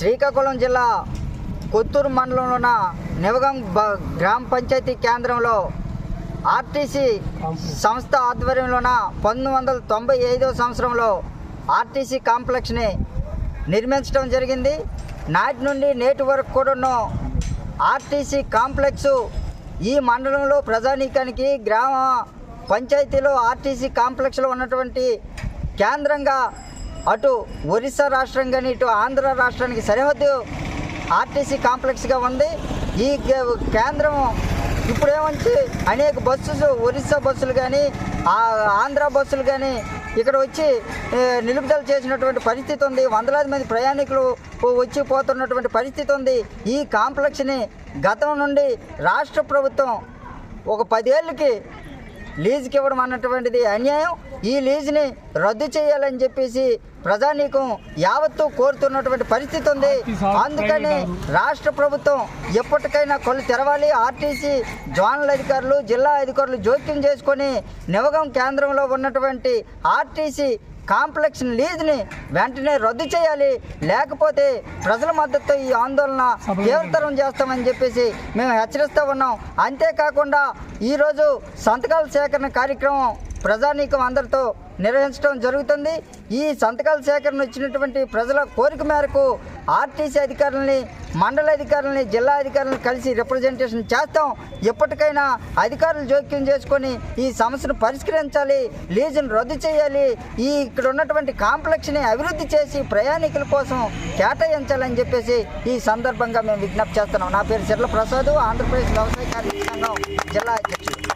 శ్రీకాకుళం జిల్లా కొత్తూరు మండలంలో ఉన్న నివగం బ- గ్రామ పంచాయతీ కేంద్రంలో ఆర్టీసీ సంస్థ ఆధ్వర్యంలోన పంతొమ్మిది వందల తొంభై ఐదవ సంవత్సరంలో ఆర్టీసీ కాంప్లెక్స్ని నిర్మించడం జరిగింది. నాటి నుండి నేటి వరకు కూడాను ఆర్టీసీ కాంప్లెక్స్ ఈ మండలంలో ప్రజానీకానికి గ్రామ పంచాయతీలో ఆర్టీసీ కాంప్లెక్స్లో ఉన్నటువంటి కేంద్రంగా అటు ఒరిస్సా రాష్ట్రం కానీ ఇటు ఆంధ్ర రాష్ట్రానికి సరిహద్దు ఆర్టీసీ కాంప్లెక్స్గా ఉంది. ఈ కే- కేంద్రం ఇప్పుడు ఏమంటే అనేక బస్సులు ఒరిస్సా బస్సులు కానీ ఆంధ్ర బస్సులు కానీ ఇక్కడ వచ్చి నిలుపుదల చేసినటువంటి పరిస్థితి ఉంది. వందలాది మంది ప్రయాణికులు వచ్చి పోతున్నటువంటి పరిస్థితి ఉంది. ఈ కాంప్లెక్స్ని గతం నుండి రాష్ట్ర ప్రభుత్వం ఒక పదేళ్ళకి లీజుకి ఇవ్వడం అన్నటువంటిది అన్యాయం. ఈ లీజుని రద్దు చేయాలని చెప్పేసి ప్రజానీకం యావత్తు కోరుతున్నటువంటి పరిస్థితి ఉంది. అందుకని రాష్ట్ర ప్రభుత్వం ఎప్పటికైనా కళ్ళు తెరవాలి. ఆర్టీసీ జోనల్ అధికారులు జిల్లా అధికారులు జోక్యం చేసుకొని నివగం కేంద్రంలో ఉన్నటువంటి ఆర్టీసీ కాంప్లెక్స్ లీజ్ని వెంటనే రద్దు చేయాలి. లేకపోతే ప్రజల మద్దతు ఈ ఆందోళన తీవ్రతరం చేస్తామని చెప్పేసి మేము హెచ్చరిస్తూ ఉన్నాం. అంతేకాకుండా ఈరోజు సంతకాల సేకరణ కార్యక్రమం ప్రజానీకం అందరితో నిర్వహించడం జరుగుతుంది. ఈ సంతకాల సేకరణ వచ్చినటువంటి ప్రజల కోరిక మేరకు ఆర్టీసీ అధికారులని మండల అధికారులని జిల్లా అధికారులను కలిసి రిప్రజెంటేషన్ చేస్తాం. ఎప్పటికైనా అధికారులు జోక్యం చేసుకొని ఈ సమస్యను పరిష్కరించాలి లీజును రద్దు చేయాలి ఈ ఇక్కడ ఉన్నటువంటి కాంప్లెక్స్ని అభివృద్ధి చేసి ప్రయాణికుల కోసం కేటాయించాలని చెప్పేసి ఈ సందర్భంగా మేము విజ్ఞప్తి చేస్తున్నాం. నా పేరు సిర్ల ప్రసాద్ ఆంధ్రప్రదేశ్ వ్యవసాయ కార్మిక సంఘం జిల్లా అధ్యక్షుడు.